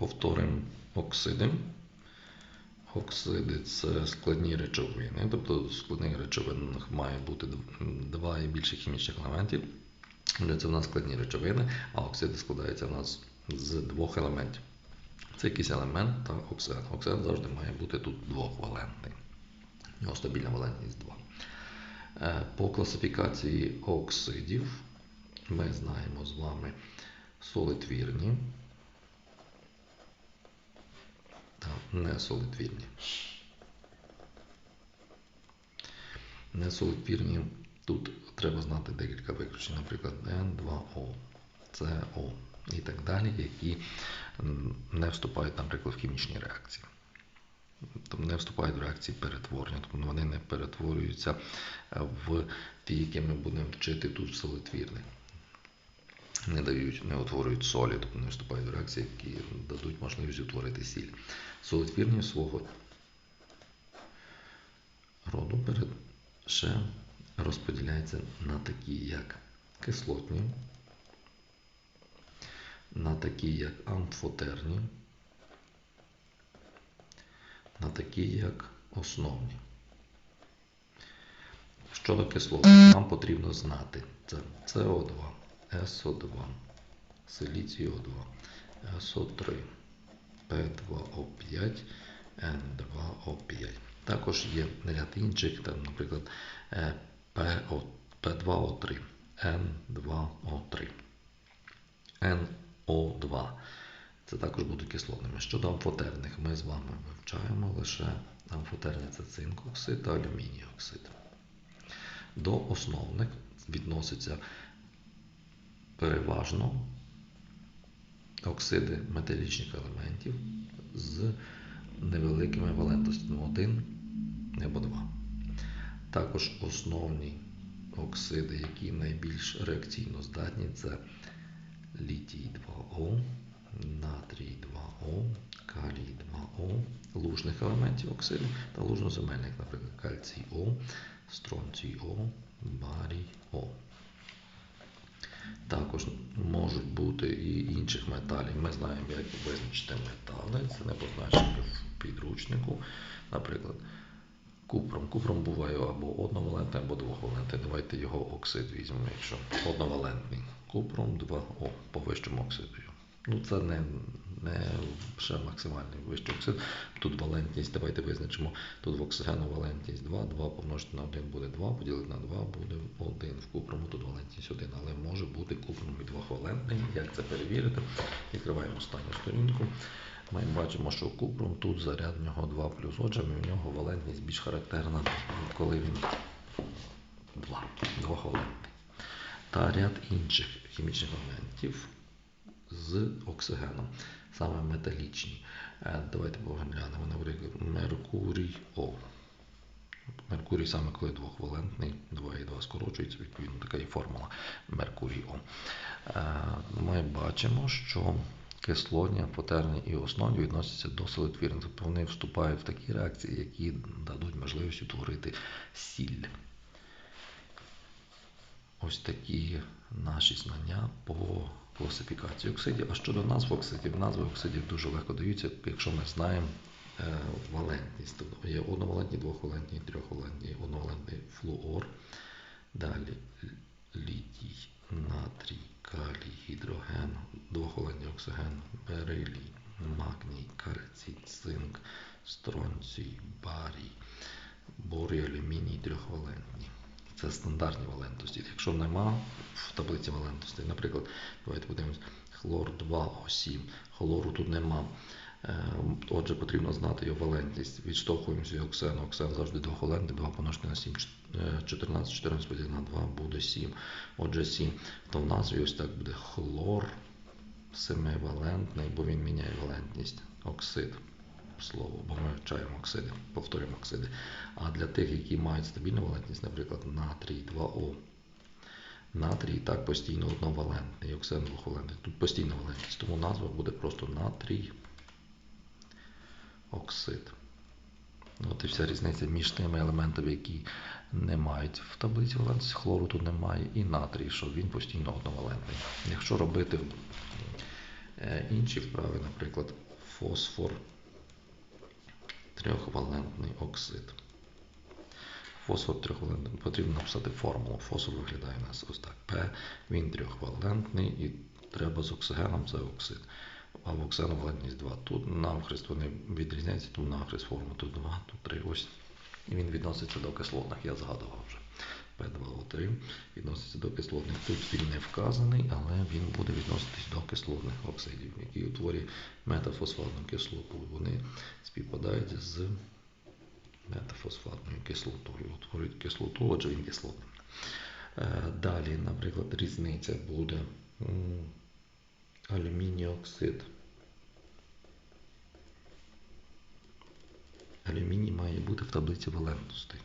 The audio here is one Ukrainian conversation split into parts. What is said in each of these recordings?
Повторимо оксиди. Оксиди це складні речовини, тобто в складних речовинах має бути два і більше хімічних елементів. Для цього в нас складні речовини, а оксиди складаються в нас з двох елементів. Це якийсь елемент та оксид. Оксид завжди має бути тут двохвалентний. У нього стабільна валентність 2. Е, По класифікації оксидів ми знаємо з вами солитвірні та несолитвірні. Несолитвірні тут треба знати декілька виключень, наприклад, N2O, CO і так далі, які не вступають, наприклад, в хімічні реакції. Тобто не вступають в реакції перетворення, тобто вони не перетворюються в ті, які ми будемо вчити тут в солитвірних. Не дають, не утворюють солі, тобто не вступають в реакції, які дадуть можливість утворити сіль. Солитвірні свого роду перед ще розподіляються на такі, як кислотні, на такі, як амфотерні, на такі, як основні. Щодо кислот, нам потрібно знати це СО2, СО2, силіцій О2, СО3, П2О5, Н2О5. Також є ряд інших, там, наприклад, е, ПО, П2О3, Н2О3, НО2. Це також будуть кислотними. Щодо амфотерних, ми з вами вивчаємо лише амфотерні це цинк оксид та алюміній оксид. До основних відносяться переважно оксиди металічних елементів з невеликими валентностями 1 або 2. Також основні оксиди, які найбільш реакційно здатні, це літій 2О, натрій 2О, калій 2О, лужних елементів оксиду та лужноземельних, наприклад, кальцій О, стронцій О, барій О. Також можуть бути і інших металів. Ми знаємо, як визначити метали. Це не позначено в підручнику. Наприклад, купром. Купром буває або одновалентний, або двохвалентний. Давайте його оксид візьмемо, якщо одновалентний. Купром 2О по вищому оксиду. Ну, це не, не ще максимальний вищий оксид. Тут валентність, давайте визначимо. Тут в оксигену валентність 2, 2 помножити на 1 буде 2, поділити на 2 буде 1. В купрому тут валентність 1, але може бути купром і двохвалентний. Як це перевірити? Відкриваємо останню сторінку. Ми бачимо, що купром тут заряд в нього 2 плюс. Отже, в нього валентність більш характерна, коли він 2, двохвалентний. Та ряд інших хімічних елементів з оксигеном, саме металічні. Е, Давайте поглянемо, наприклад, Меркурій О. Меркурій саме коли двохвалентний, 2 і 2 скорочується, відповідно така і формула Меркурій О. Е, Ми бачимо, що кислотні, амфотерні і основні відносяться до солитвірних, тобто вони вступають в такі реакції, які дадуть можливість утворити сіль. Ось такі наші знання по класифікації оксидів. А щодо назв оксидів, назви оксидів дуже легко даються, якщо ми знаємо е, валентність. Тобто є одновалентні, двохвалентні, трьохвалентні, одновалентний флуор, далі літій, натрій, калій, гідроген, двохвалентний оксиген, берилій, магній, кальцій, цинк, стронцій, барій, борій, алюміній, трьохвалентні. Це стандартні валентності. Якщо нема в таблиці валентності, наприклад, давайте подивимось, хлор 2О7, хлору тут нема. Е, Отже, потрібно знати його валентність. Відштовхуємося від оксену. Оксен завжди двохвалентний, 2 помножити на 7, е, 14, 14 поділити на 2 буде 7. Отже, 7. То в назві ось так буде хлор семивалентний, бо він міняє валентність. Оксид слово, бо ми вивчаємо оксиди, повторюємо оксиди. А для тих, які мають стабільну валентність, наприклад, натрій 2О. Натрій так постійно одновалентний, оксид двохвалентний. Тут постійна валентність, тому назва буде просто натрій оксид. От і вся різниця між тими елементами, які не мають в таблиці валентності, хлору тут немає, і натрій, що він постійно одновалентний. Якщо робити Е, Інші вправи, наприклад, фосфор трьохвалентний оксид. Фосфор трьохвалентний. Потрібно написати формулу. Фосфор виглядає у нас ось так. П, він трьохвалентний і треба з оксигеном це оксид. А в оксигену валентність 2. Тут навхрест вони відрізняються, тому навхрест форму тут 2, тут 3. Ось. І він відноситься до кислотних, я згадував вже. P2O3 відноситься до кислотних. Тут він не вказаний, але він буде відноситись до кислотних оксидів, які утворює метафосфатну кислоту. Вони співпадають з метафосфатною кислотою. Утворюють кислоту, отже він кислотний. Е, Далі, наприклад, різниця буде м, алюміній. Алюміній має бути в таблиці валентностей.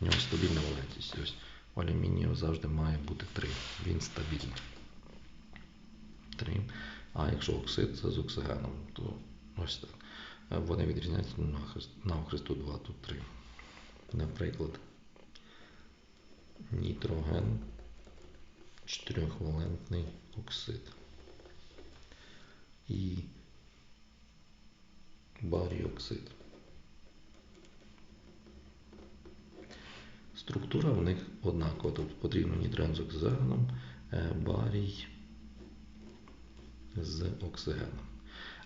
У нього стабільна валентність. Ось алюмінію завжди має бути 3. Він стабільний. 3. А якщо оксид, це з оксигеном, то ось так. Е, Вони відрізняються на хрест- на охресту 2, тут 3. Наприклад, нітроген чотирьохвалентний оксид. І баріоксид. Структура в них однакова. Тобто потрібно нітроген з оксигеном, е, барій з оксигеном.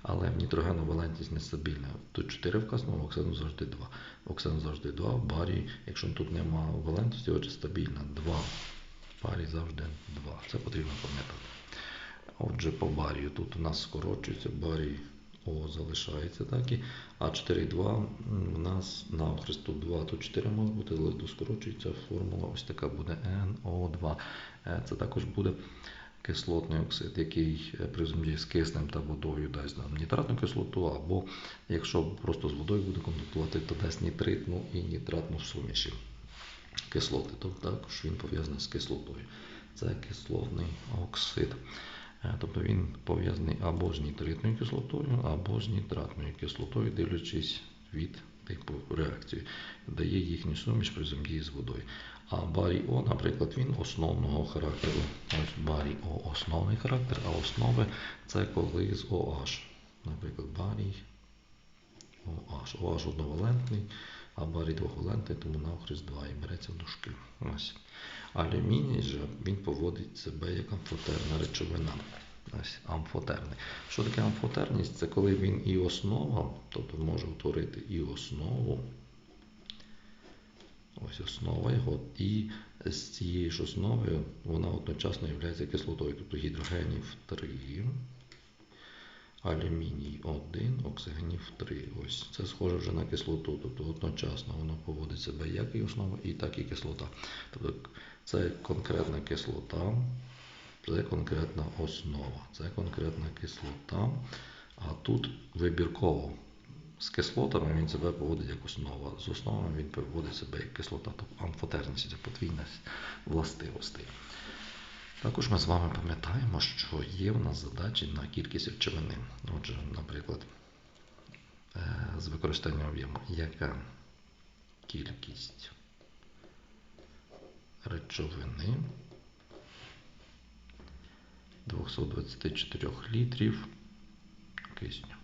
Але в нітрогену валентність нестабільна. Тут 4 вказано, в оксигену завжди 2. В завжди 2, в якщо тут немає валентності, отже стабільна 2. В завжди 2. Це потрібно пам'ятати. Отже, по барію тут у нас скорочується, барій О залишається так і, а 4,2 м, у нас на охресту 2, тут 4 може бути, але тут скорочується формула, ось така буде NO2. Е, Це також буде кислотний оксид, який е, при взаємодії з киснем та водою дасть нам нітратну кислоту, або якщо просто з водою буде контактувати, то дасть нітритну і нітратну суміші кислоти, то також він пов'язаний з кислотою. Це кислотний оксид. Е, Тобто він пов'язаний або з нітритною кислотою, або з нітратною кислотою, дивлячись від типу реакції, дає їхню суміш при взаємодії з водою. А барій О, наприклад, він основного характеру. Ось барій О основний характер, а основи це коли з OH. Наприклад, барій OH. OH одновалентний, а барій двохвалентний, тому навхрест 2 і береться в дужки. Ось. Алюміній же він поводить себе як амфотерна речовина. Ось амфотерний. Що таке амфотерність? Це коли він і основа, тобто може утворити і основу. Ось основа його, і з цією ж основою вона одночасно є кислотою, тобто гідрогенів 3, алюміній 1, оксигенів 3. Ось це схоже вже на кислоту, тобто одночасно воно поводить себе як і основа, і так і кислота. Тобто це конкретна кислота, це конкретна основа, це конкретна кислота. А тут вибірково з кислотами він себе поводить як основа, з основами він поводить себе як кислота, тобто амфотерність, це подвійність властивостей. Також ми з вами пам'ятаємо, що є в нас задачі на кількість речовини. Отже, наприклад, е, з використанням об'єму, яка кількість речовини 224 літрів кисню.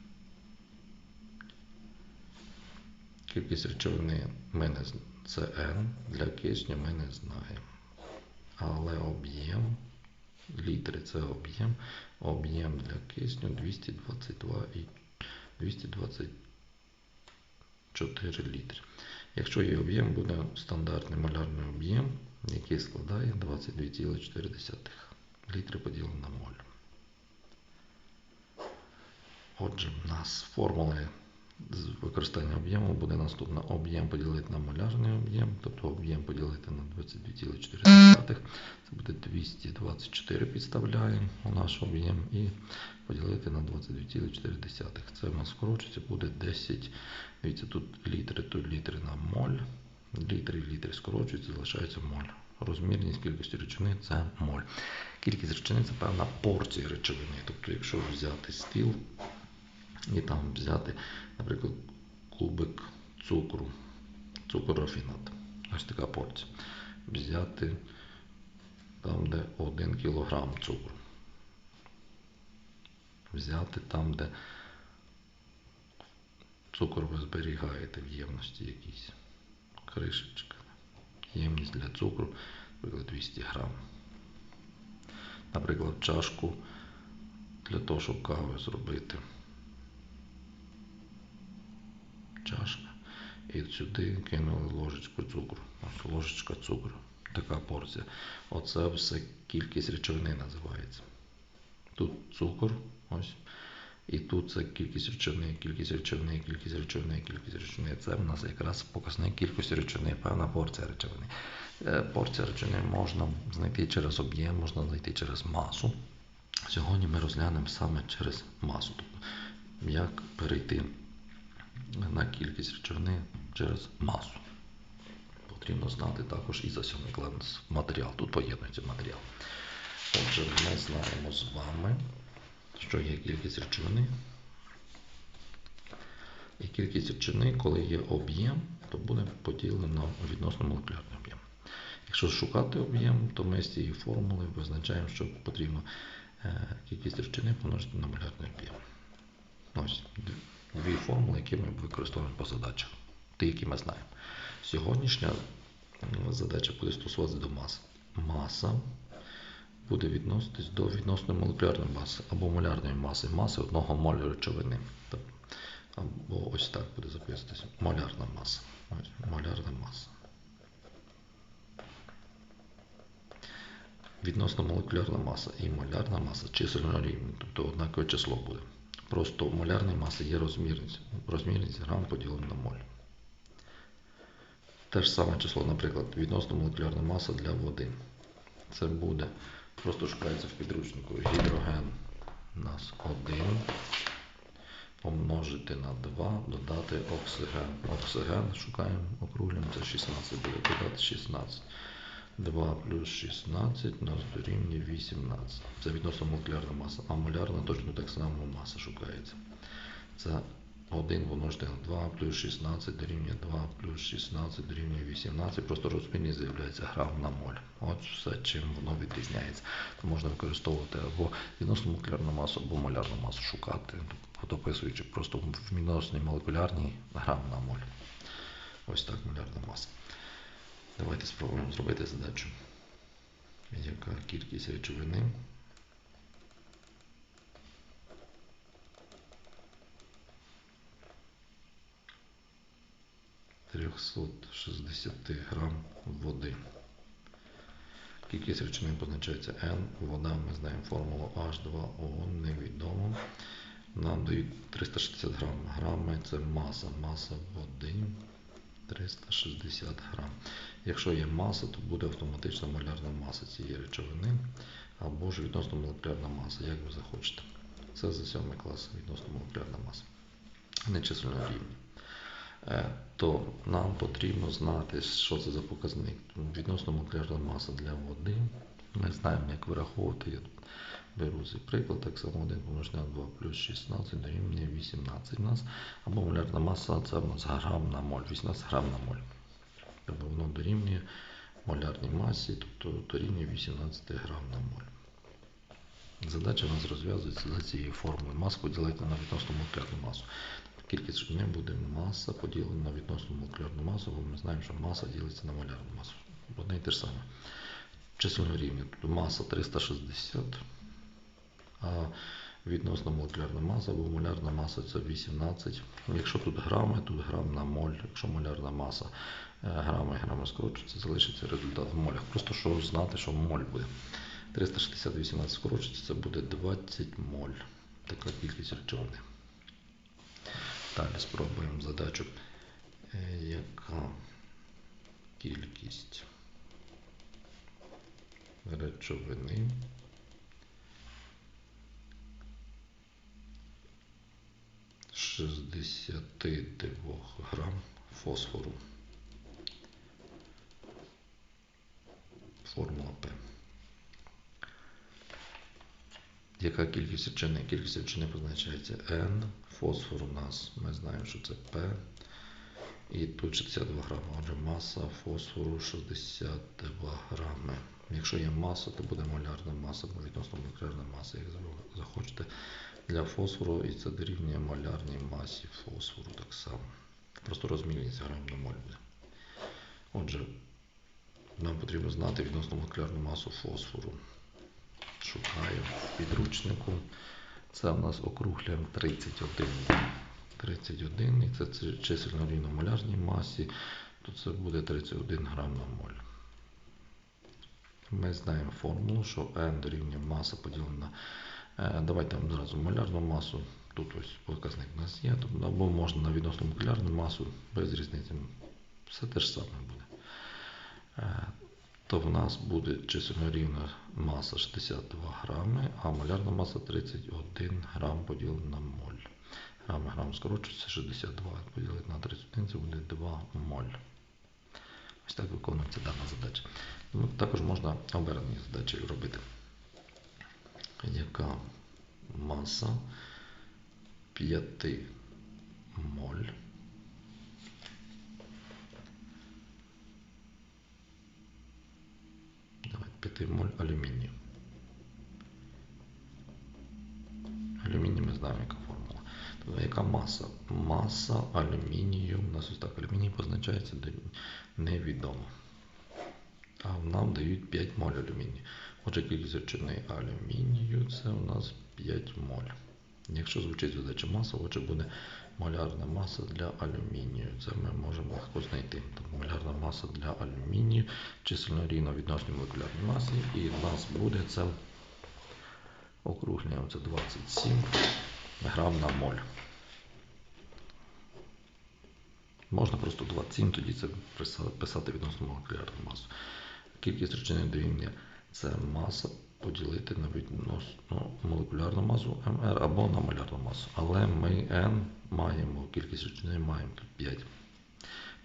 Кількість речовини ми не це N, для кисню ми не знаємо. Але об'єм, літри це об'єм, об'єм для кисню 222 і 224 літри. Якщо є об'єм, буде стандартний малярний об'єм, який складає 22,4 літри поділено на моль. Отже, в нас формули використання об'єму буде наступна. Об'єм поділити на малярний об'єм, тобто об'єм поділити на 22,4. Це буде 224 підставляємо у наш об'єм і поділити на 22,4. Це в нас скорочується, буде 10. Дивіться, тут літри, тут літри на моль. Літри літри скорочуються, залишається моль. Розмірність кількості речовини це моль. Кількість речовини це певна порція речовини. Тобто, якщо взяти стіл і там взяти, наприклад, кубик цукру, цукор рафінат. Ось така порція. Взяти там, де 1 кг цукру. взяти там, де цукор ви зберігаєте в ємності якійсь. Кришечка. Ємність для цукру, наприклад, 200 грам. Наприклад, чашку для того, щоб каву зробити. Чашка. І сюди кинули ложечку цукру. Ось ложечка цукру. Така порція. Оце все кількість речовини називається. Тут цукор, ось. І тут це кількість речовини, кількість речовини, кількість речовини, кількість речовини. Це в нас якраз показник кількості речовини, певна порція речовини. Е, Порція речовини можна знайти через об'єм, можна знайти через масу. Сьогодні ми розглянемо саме через масу. Тобто, як перейти на кількість речовини через масу. Потрібно знати також і за сьомий клас матеріал. Тут поєднується матеріал. Отже, ми знаємо з вами, що є кількість речовини. І кількість речовини, коли є об'єм, то буде поділено відносно молекулярний об'єм. Якщо шукати об'єм, то ми з цієї формули визначаємо, що потрібно е, кількість речовини помножити на молярний об'єм. Ось дві формули, які ми використовуємо по задачах, ті, які ми знаємо. Сьогоднішня задача буде стосуватися до мас. Маса буде відноситись до відносної молекулярної маси або молярної маси, маси одного молю речовини. Тобто, Або ось так буде записуватися. Молярна маса. Ось, молярна маса. Відносно молекулярна маса і молярна маса чисельно рівні, тобто однакове число буде. Просто у молярної маси є розмірність. Розмірність грам поділено на моль. Те ж саме число, наприклад, відносно молекулярна маса для води. Це буде, просто шукається в підручнику гідроген у нас 1 помножити на 2, додати оксиген. Оксиген шукаємо, округлюємо, це 16 буде, додати 16. 2 плюс 16 у нас дорівнює 18. Це відносно молекулярна маса. А молярна точно так само маса шукається. Це 1 помножити на 2 плюс 16 дорівнює 2 плюс 16 дорівнює 18. Просто розпільність з'являється грам на моль. От все, чим воно відрізняється. То можна використовувати або відносно молекулярну масу, або молярну масу шукати, дописуючи просто в відносній молекулярній грам на моль. Ось так молярна маса. Давайте спробуємо зробити задачу. Яка кількість речовини? Трьохсот шістдесяти грам води. Кількість речовин позначається N. Вода, ми знаємо формулу H2O, невідомо. Нам дають 360 грам. Грами це маса. Маса води 360 грам. Якщо є маса, то буде автоматична молярна маса цієї речовини або ж відносно молекулярна маса, як ви захочете. Це за 7 клас відносно молекулярна маса. Не чисельно рівні. Е, То нам потрібно знати, що це за показник. Відносно молекулярна маса для води. Ми знаємо, як вираховувати. Беру цей приклад, так само 1 помножити на 2 плюс 16 дорівнює 18 у нас. Або молярна маса це в нас грам на моль, 18 грам на моль. Тобто воно дорівнює молярній масі, тобто дорівнює 18 грам на моль. Задача у нас розв'язується за цією формулою. Масу поділити на відносно молекулярну масу. Кількість речовин буде маса поділена на відносно молекулярну масу, бо ми знаємо, що маса ділиться на молярну масу. Одне і те ж саме. Чисельно рівні. Тобто маса 360, а відносно молекулярна маса, бо молярна маса це 18. Якщо тут грами, тут грам на моль, якщо молярна маса е, грами і грами скорочується, залишиться результат в молях. Просто щоб знати, що моль буде. 360 18 скорочується, це буде 20 моль. Така кількість речовини. Далі спробуємо задачу. Е, Яка кількість речовини шістдесяти двох грам фосфору. Формула П. Яка кількість речовини? Кількість речовини позначається N. Фосфор у нас, ми знаємо, що це P. І тут 62 грами. Отже, маса фосфору 62 грами. Якщо є маса, то буде молярна маса, бо відносно молекулярна маса, як захочете для фосфору і це дорівнює малярній масі фосфору так само. Просто розмірність грам на моль буде. Отже, нам потрібно знати відносно молекулярну масу фосфору. Шукаю в підручнику. Це в нас округлюємо 31. 31, і це чисельно рівно малярній масі, то це буде 31 грам на моль. Ми знаємо формулу, що N дорівнює маса поділена на. Е, Давайте одразу малярну масу. Тут ось показник у нас є. Тобто, або можна на відносно молекулярну масу, без різниці. Все те ж саме буде. Е, То в нас буде чисельно рівна маса 62 грами, а малярна маса 31 грам поділена на моль. Грам і грам скорочується 62. Поділити на 31 це буде 2 моль. Ось так виконується дана задача. Також можна обернені задачі робити. Яка маса 5 моль Давай, 5 моль алюмінію. Алюміній ми знаємо, яка формула. Тобто, яка маса? Маса алюмінію. У нас ось так алюміній позначається невідомо. А нам дають 5 моль алюмінію. Отже, речовини алюмінію це у нас 5 моль. Якщо звучить задача маса, отже буде малярна маса для алюмінію. Це ми можемо легко знайти. Тобто малярна маса для алюмінію чисельно рівно відносно молекулярній масі. І в нас буде це округлюємо це 27 грам на моль. Можна просто 27, тоді це писати відносно молекулярну масу. Кількість речовини дорівнює це маса поділити на відносно молекулярну масу МР або на малярну масу. Але ми N маємо, кількість речовини маємо тут 5.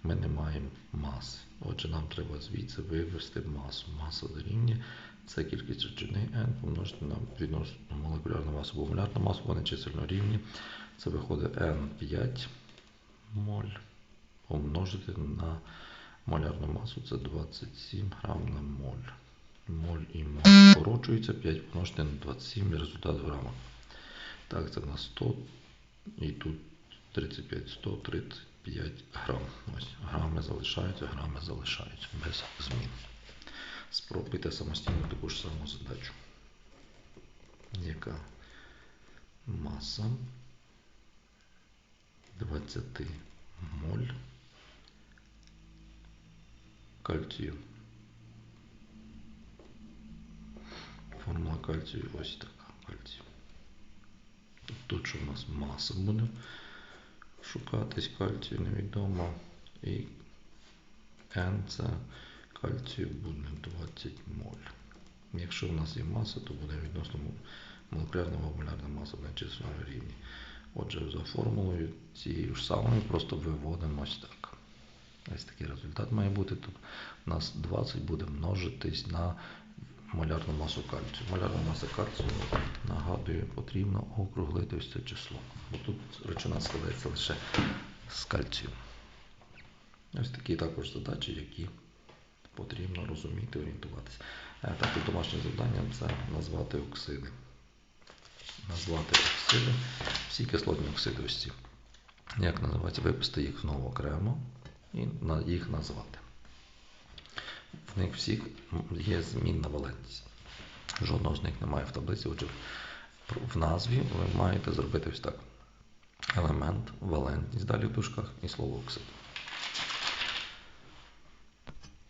Ми не маємо маси. Отже, нам треба звідси вивести масу. Маса дорівнює це кількість речовини N помножити на відносно молекулярну масу або малярну масу, вони чисельно рівні. Це виходить N5 моль помножити на малярну масу це 27 грам на моль. Моль і моль скорочується 5 помножити на 27 результат в грамах. Так, це в нас 100 і тут 35, 135 грам. Ось грами залишаються, грами залишаються без змін. Спробуйте самостійно таку ж саму задачу. Яка маса 20 моль кальцію. Формула кальцію ось така кальцію. Тут що у нас маса буде шукатись кальцію невідомо. І N це кальцію буде 20 моль. Якщо в нас є маса, то буде відносно молекулярна або маса на числовому рівні. Отже, за формулою цією ж самою просто виводимо ось так. Ось такий результат має бути. Тут у нас 20 буде множитись на малярну масу кальцію. Малярна маса кальцію, нагадую, потрібно округлити ось це число. Бо тут речовина складається лише з кальцію. Ось такі також задачі, які потрібно розуміти, орієнтуватися. Е, Також домашнє завдання це назвати оксиди. Назвати оксиди, всі кислотні оксиди ось ці. Як називається? Виписати їх знову окремо і їх назвати. В них всіх є змінна валентність. Жодного з них немає в таблиці. Отже, в назві ви маєте зробити ось так. Елемент, валентність далі в дужках і слово оксид.